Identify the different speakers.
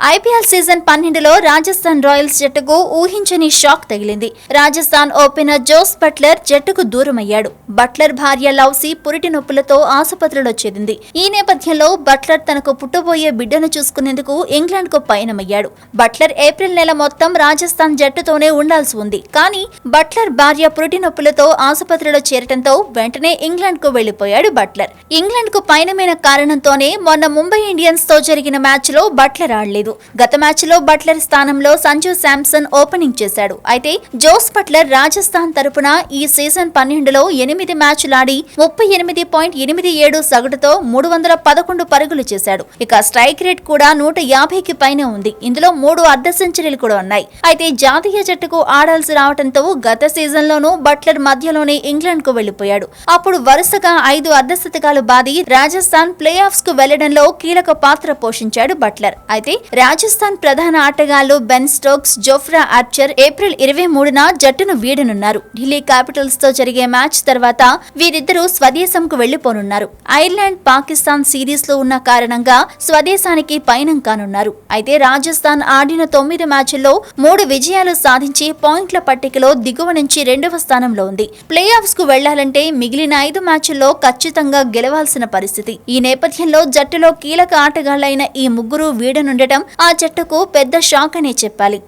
Speaker 1: IPL season పన్నెండులో Rajasthan Royals జట్టుకు ఊహించని షాక్ తగిలింది. రాజస్థాన్ ఓపెనర్ జోస్ బట్లర్ జట్టుకు దూరమయ్యాడు. బట్లర్ భార్య లవ్సీ పురిటి నొప్పులతో ఆసుపత్రిలో చేరింది. ఈ నేపథ్యంలో బట్లర్ తనకు పుట్టబోయే బిడ్డను చూసుకునేందుకు ఇంగ్లాండ్కు పయనమయ్యాడు. బట్లర్ ఏప్రిల్ నెల మొత్తం రాజస్థాన్ జట్టుతోనే ఉండాల్సి ఉంది. కానీ బట్లర్ భార్య పురిటి నొప్పులతో ఆసుపత్రిలో చేరటంతో వెంటనే ఇంగ్లాండ్కు వెళ్ళిపోయాడు బట్లర్. ఇంగ్లాండ్కు పయనమైన కారణంతోనే మొన్న ముంబై ఇండియన్స్తో జరిగిన మ్యాచ్లో బట్లర్ ఆడలేదు. గత మ్యాచ్లో బట్లర్ స్థానంలో సంజు శాంసన్ ఓపెనింగ్ చేశాడు. అయితే జోస్ బట్లర్ రాజస్థాన్ తరపున ఈ సీజన్ పన్నెండులో ఎనిమిది మ్యాచ్లాడి ముప్పై ఎనిమిది పాయింట్ ఎనిమిది ఏడు సగటుతో మూడు వందల పదకొండు పరుగులు చేశాడు. ఇక స్ట్రైక్ రేట్ కూడా నూట యాభైకి పైన ఉంది. ఇందులో మూడు అర్ధ సెంచరీలు కూడా ఉన్నాయి. అయితే జాతీయ జట్టుకు ఆడాల్సి రావడంతో గత సీజన్ లోనూ బట్లర్ మధ్యలోనే ఇంగ్లాండ్కు వెళ్ళిపోయాడు అప్పుడు వరుసగా ఐదు అర్ధ శతకాలు బాది రాజస్థాన్ ప్లే ఆఫ్స్కు వెళ్ళడంలో కీలక పాత్ర పోషించాడు బట్లర్. అయితే రాజస్థాన్ ప్రధాన ఆటగాళ్ళు Ben Stokes Jofra Archer April ఇరవై మూడున జట్టును వీడనున్నారు. ఢిల్లీ క్యాపిటల్స్తో జరిగే మ్యాచ్ తర్వాత వీరిద్దరూ స్వదేశంకు వెళ్ళిపోనున్నారు ఐర్లాండ్ పాకిస్తాన్ సిరీస్లో ఉన్న కారణంగా స్వదేశానికి పయనం కానున్నారు. అయితే రాజస్థాన్ ఆడిన తొమ్మిది మ్యాచ్ల్లో మూడు విజయాలు సాధించి పాయింట్ల పట్టికలో దిగువ నుంచి రెండవ స్థానంలో ఉంది. ప్లే ఆఫ్స్కు వెళ్ళాలంటే మిగిలిన ఐదు మ్యాచ్ల్లో ఖచ్చితంగా గెలవాల్సిన పరిస్థితి. ఈ నేపథ్యంలో జట్టులో కీలక ఆటగాళ్ళైన ఈ ముగ్గురు వీడనుండటం ఆ జట్టుకు పెద్ద షాక్ అనే చెప్పాలి.